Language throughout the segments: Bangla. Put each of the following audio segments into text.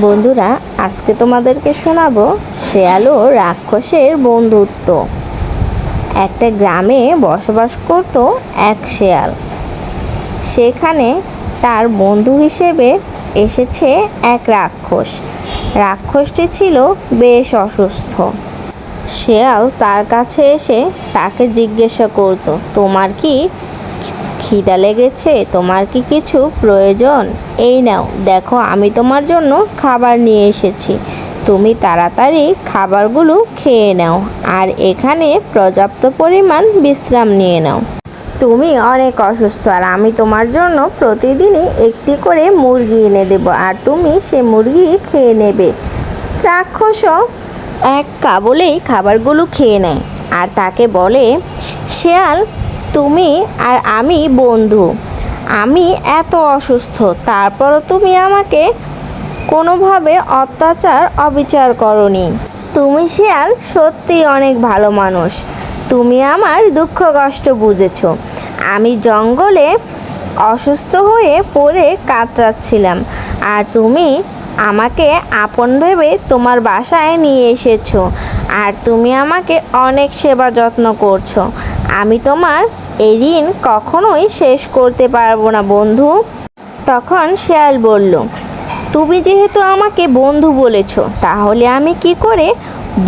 বন্ধুরা, আজকে তোমাদেরকে শোনাবো শেয়াল রাক্ষসের বন্ধুত্ব। একটা গ্রামে বসবাস করত এক শেয়াল। সেখানে তার বন্ধু হিসেবে এসেছে এক রাক্ষস। রাক্ষসটি ছিল বেশ অসুস্থ। শেয়াল তার কাছে এসে তাকে জিজ্ঞাসা করত, তোমার কি খিদা লেগেছে, তোমার কি কিছু প্রয়োজন? এই নাও, দেখো আমি তোমার জন্য খাবার নিয়ে এসেছি। তুমি তাড়াতাড়ি খাবারগুলো খেয়ে নাও আর এখানে পর্যাপ্ত পরিমাণ বিশ্রাম নিয়ে নাও। তুমি অনেক অসুস্থ আর আমি তোমার জন্য প্রতিদিনই একটি করে মুরগি এনে দেবো আর তুমি সে মুরগি খেয়ে নেবে। রাক্ষসও এক কাবলেই খাবারগুলো খেয়ে নেয় আর তাকে বলে, শেয়াল তুমি আর আমি বন্ধু। আমি এত অসুস্থ, তারপরও তুমি আমাকে কোনোভাবে অত্যাচার, অবিচার করনি। তুমি শিয়াল, সত্যি অনেক ভালো মানুষ। তুমি আমার দুঃখ, কষ্ট বুঝেছ। আমি জঙ্গলে অসুস্থ হয়ে পড়ে কাতরাচ্ছিলাম। আর তুমি আমাকে আপন ভেবে তোমার বাসায় নিয়ে এসেছ। আর তুমি আমাকে অনেক সেবা যত্ন করছ। আমি তোমার এই ঋণ কখনোই শেষ করতে পারব না, বন্ধু। তখন শেয়াল বলল, তুমি যেহেতু আমাকে বন্ধু বলেছ, তাহলে আমি কি করে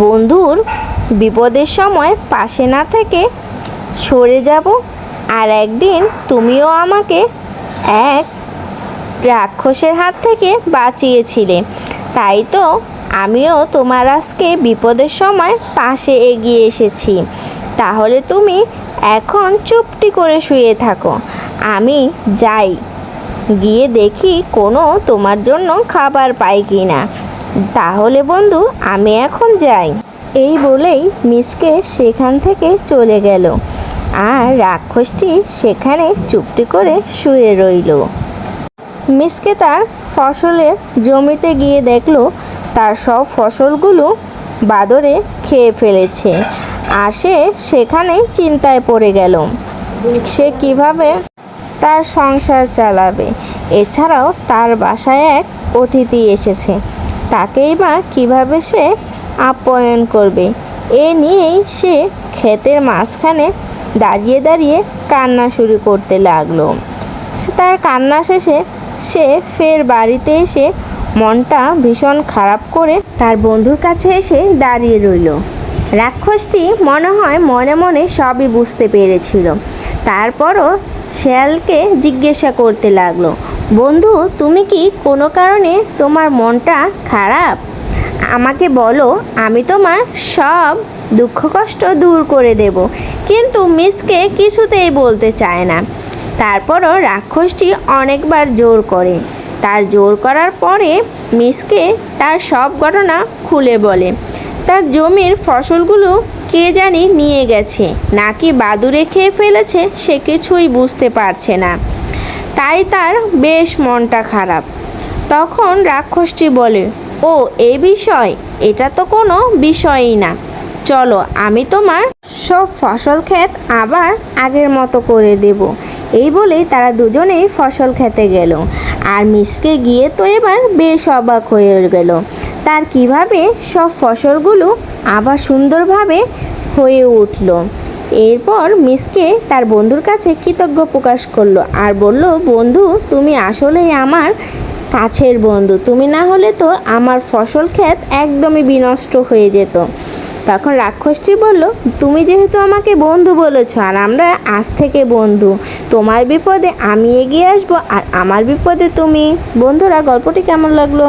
বন্ধুর বিপদের সময় পাশে না থেকে সরে যাব? আর একদিন তুমিও আমাকে এক রাক্ষসের হাত থেকে বাঁচিয়েছিলে। তাই তো আমিও তোমার আজকে বিপদের সময় পাশে এগিয়ে এসেছি। তাহলে তুমি এখন চুপটি করে শুয়ে থাকো। আমি যাই। গিয়ে দেখি কোনো তোমার জন্য খাবার পাই কি না তাহলে বন্ধু, আমি এখন যাই। এই বলেই মিসকে সেখান থেকে চলে গেল। আর রাক্ষসটি সেখানে চুপটি করে শুয়ে রইল। মিসকে তার ফসলের জমিতে গিয়ে দেখল, তার সব ফসলগুলো বাদরে খেয়ে ফেলেছে। আর সে সেখানেই চিন্তায় পড়ে গেল। সে কীভাবে তার সংসার চালাবে? এছাড়াও তার বাসায় এক অতিথি এসেছে। তাকেই বা কীভাবে সে আপ্যায়ন করবে? এ নিয়েই সে ক্ষেতের মাঝখানে দাঁড়িয়ে দাঁড়িয়ে কান্না শুরু করতে লাগল। তার কান্না শেষে সে ফের বাড়িতে এসে মনটা ভীষণ খারাপ করে তার বন্ধুর কাছে এসে দাঁড়িয়ে রইল। রাক্ষসটি মনে হয় মনে মনে সবই বুঝতে পেরেছিল। তারপরও শেয়ালকে জিজ্ঞাসা করতে লাগল, বন্ধু, তুমি কি কোনো কারণে তোমার মনটা খারাপ? আমাকে বলো, আমি তোমার সব দুঃখ কষ্ট দূর করে দেব, কিন্তু মিসকে কিছুতেই বলতে চায় না। তারপরও রাক্ষসটি অনেকবার জোর করে। তার জোর করার পরে মিসকে তার সব ঘটনা খুলে বলে। তার জমির ফসলগুলো কে জানি নিয়ে গেছে, নাকি বাদুরে খেয়ে ফেলেছে সে কিছুই বুঝতে পারছে না। তাই তার বেশ মনটা খারাপ। তখন রাক্ষসটি বলে, ও, এ বিষয়? এটা তো কোনো বিষয়ই না। চলো, আমি তোমার সব ফসল ক্ষেত আবার আগের মতো করে দেব। এই বলেই তারা দুজনেই ফসল খেতে গেল। আর মিসকে গিয়ে তো এবার বেশ অবাক হয়ে গেল। তার কীভাবে সব ফসলগুলো আবার সুন্দরভাবে হয়ে উঠল। এরপর মিসকে তার বন্ধুর কাছে কৃতজ্ঞ প্রকাশ করল আর বলল, বন্ধু, তুমি আসলেই আমার কাছের বন্ধু। তুমি না হলে তো আমার ফসল ক্ষেত একদমই বিনষ্ট হয়ে যেত। তখন রাক্ষসটি বলল, তুমি যেহেতু আমাকে বন্ধু বলেছ আর আমরা আজ থেকে বন্ধু, তোমার বিপদে আমি এগিয়ে আসব আর আমার বিপদে তুমি। বন্ধুরা, গল্পটি কেমন লাগল?